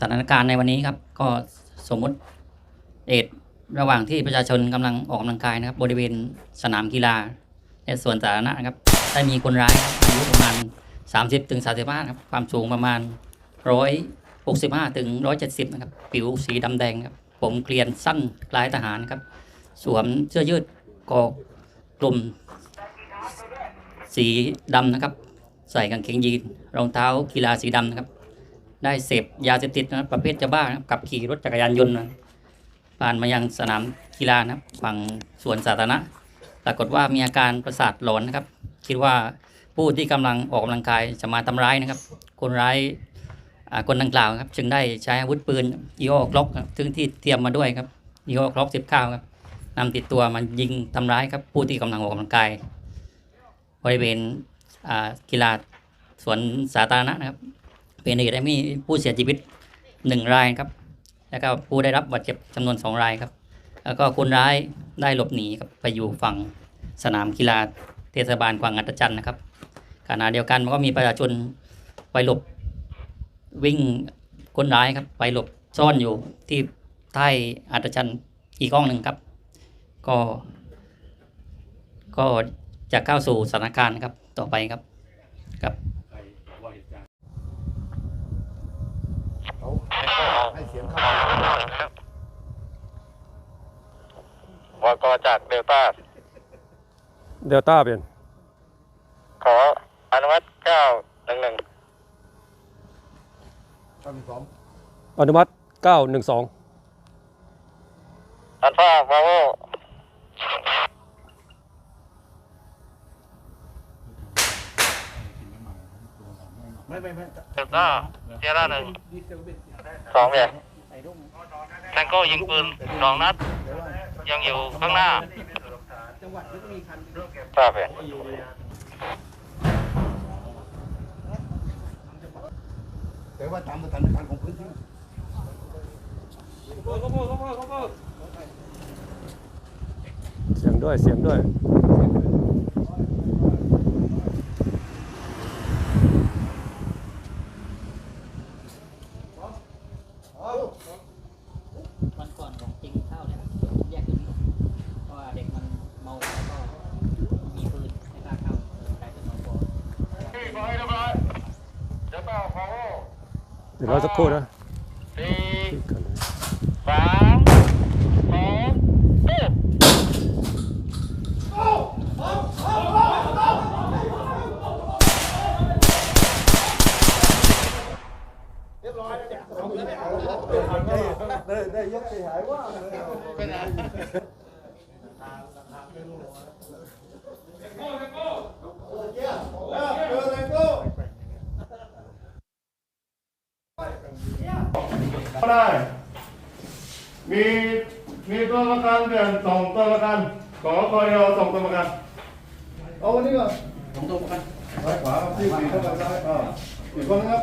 สถานการณ์ในวันนี้ครับ ก็สมมติเหตุระหว่างที่ประชาชนกำลังออกกำลังกายนะครับ บริเวณสนามกีฬาและสวนสาธารณะครับได้มีคนร้ายอายุประมาณ 30ถึง35ครับความสูงประมาณ 165ถึง170นะครับผิวสีดำแดงครับผมเกลียนสั้นคล้ายทหารครับ สวมเสื้อยืดกอกลุ่ม สีดำนะครับ ใส่กางเกงยีนรองเท้ากีฬาสีดำนะครับ ได้เสพยาเสพติดนะครับประเภทยาบ้านะครับขับขี่รถจักรยานยนต์นะผ่านมายังสนามกีฬานะครับฝั่งสวนสาธารณะ ปรากฏว่ามีอาการประสาทหลอนนะครับ คิดว่าผู้ที่กำลังออกกำลังกายจะมาทำร้ายนะครับ คนร้ายคนดังกล่าวครับ จึงได้ใช้อาวุธปืนยี่ห้อกล็อกซึ่งที่เตรียมมาด้วยครับยี่ห้อกล็อกสิบเก้าครับนำติดตัวมายิงทำร้ายครับ ผู้ที่กำลังออกกำลังกายบริเวณกีฬาสวนสาธารณะนะครับ เป็นเหตุให้มีผู้เสียชีวิตหนึ่งรายครับ แล้วก็ผู้ได้รับบาดเจ็บจำนวนสองรายครับ แล้วก็คนร้ายได้หลบหนีครับไปอยู่ฝั่งสนามกีฬาเทศบาลกวางอัตจันทร์นะครับขณะเดียวกันมันก็มีประชาชนไปหลบวิ่งคนร้ายครับ ไปหลบซ่อนอยู่ที่ใต้อัตจันทร์อีกห้องหนึ่งครับ ก็ ก็จะเข้าสู่สถานการณ์ครับต่อไปครับครับ เขา ให้เสียงเข้าไปวกจากเดลต้า เดลต้าเป็น ขออนุมัติเก้าหนึ่งหนึ่งข้าที่สองอนุมัติเก้าหนึ่งสองอัลฟาฟาโวไม่ไม่ไม่เดลต้าเซียร่าหนึ่งสองเนี่ยแทงโก้ยิงปืนสองนัด ยังอยู่ข้างหน้าทราบเลยแต่ว่าตามสถานการณ์ของพื้นที่เสียงด้วยเสียงด้วย วันก่อนของจริงเข้าเนี่ยแยกกันเพราะว่าเด็กมันเมาแล้วก็มีปืนไม่กล้าเข้าใช้เป็นน้องบอล ที่ขอให้เรียบร้อยเดลต้าฟาโว เดี๋ยวรอสักครู่นะสี่สามสองตู้ได้ได้ยกไปหายว่า ได้ มีมีตัวประกันเดือนส่งตัวประกันขอคอยเอาส่งตัวประกันเอาวันนี้ก่อนส่งตัวประกันซ้ายขวาครับที่สี่เท่ากันซ้ายอ่าอีกคนนะครับ